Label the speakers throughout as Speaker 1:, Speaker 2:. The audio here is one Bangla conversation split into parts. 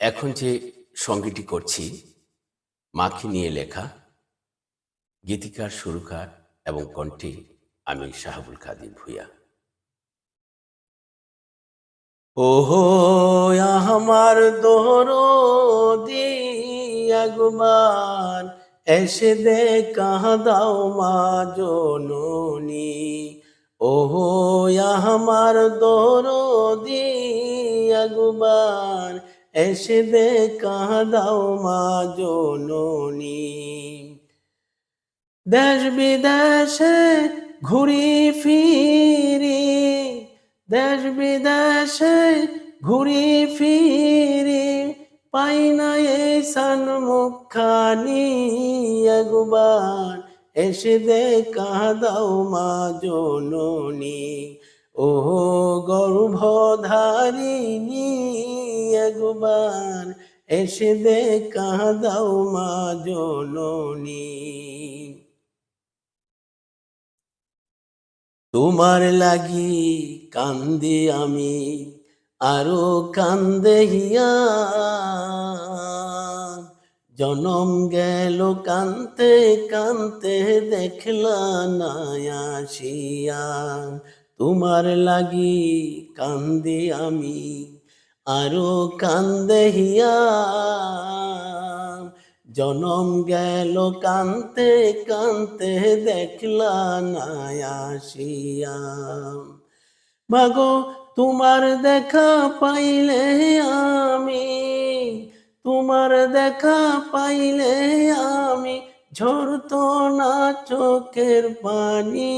Speaker 1: এখন যে সঙ্গীটি করছি মাকে নিয়ে লেখা, গীতিকার সুরকার এবং কণ্ঠে আমি শাহাবুল কাদির ভুইয়া। ওহো, আমার দোহরো দিয়াগুমান এসে দে কাহা দাও মা জননী। ওহো, আমার দোহরো দিয়াগুমান এসে দে দাও মা জননী। দেশ বিদেশে ঘুরি ফিরি, দেশ বিদেশে ঘুরি ফিরি, পাই না এই সান মুখানি একবার। এসে দে কাঁদাও মা জননী ও গর্ভধারিণী। একবার এসে দে কাঁদাও মা জননী। তোমার লাগি কান্দি আমি, আরও কান্দে হিয়া। জনম গেল কান্তে কান্তে দেখলা না আসিয়া তোমার লাগি কান্দি আমি আরও কান্দে হিয়া। জনম গেল কান্তে কান্তে দেখলা না আসিয়া মাগো তোমার দেখা পাইলে আমি, তোমার দেখা পাইলে আমি, ঝরতো না চোখের পানি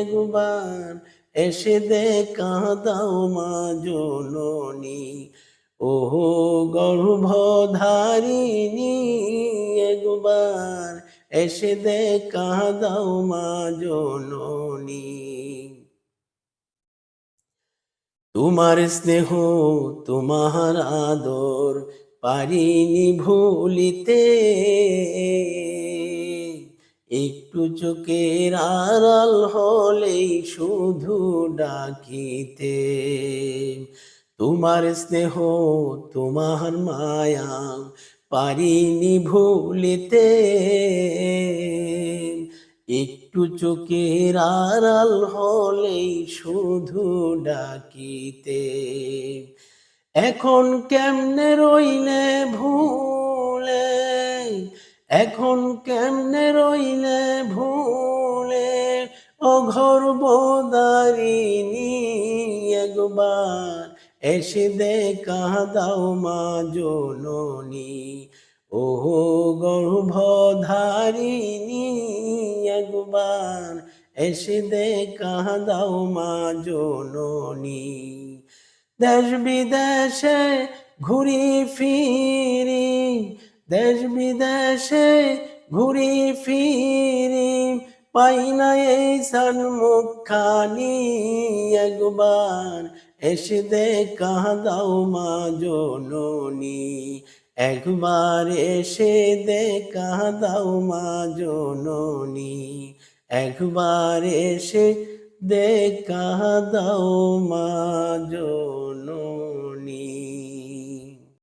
Speaker 1: একবার। এসে দেখা দাও মা জননী। ওহো গর্ভধারিণী, একবার এসে দেখা দাও মা জননী। তোমার স্নেহ, তোমার আদর পারিনি ভুলিতে। একটু চোখের আড়াল হলেই শুধু ডাকিতে। তোমার স্নেহ, তোমার মায়া পারিনি ভুলিতে। একটু চোখের আড়াল হলেই শুধু ডাকিতে। এখন কেমনে রইলে ভুলে? এখন কেমনে রইলে ভুলে? ও ঘর বোদারিনী একবার এসে দেখা দাও মা জননী। ও গর্ভধারিণী একবার এসে দেখা দাও মা জননী। দেশ বিদেশে ঘুরি ফিরি দেশ বিদেশে ঘুরি ফিরি, পাই না এই সান মুখানি একবার। এসে দেখা দাও মা জননী, একবার এসে দেখা দাও মা জননী, একবার এসে দেখা দাও মা জননী।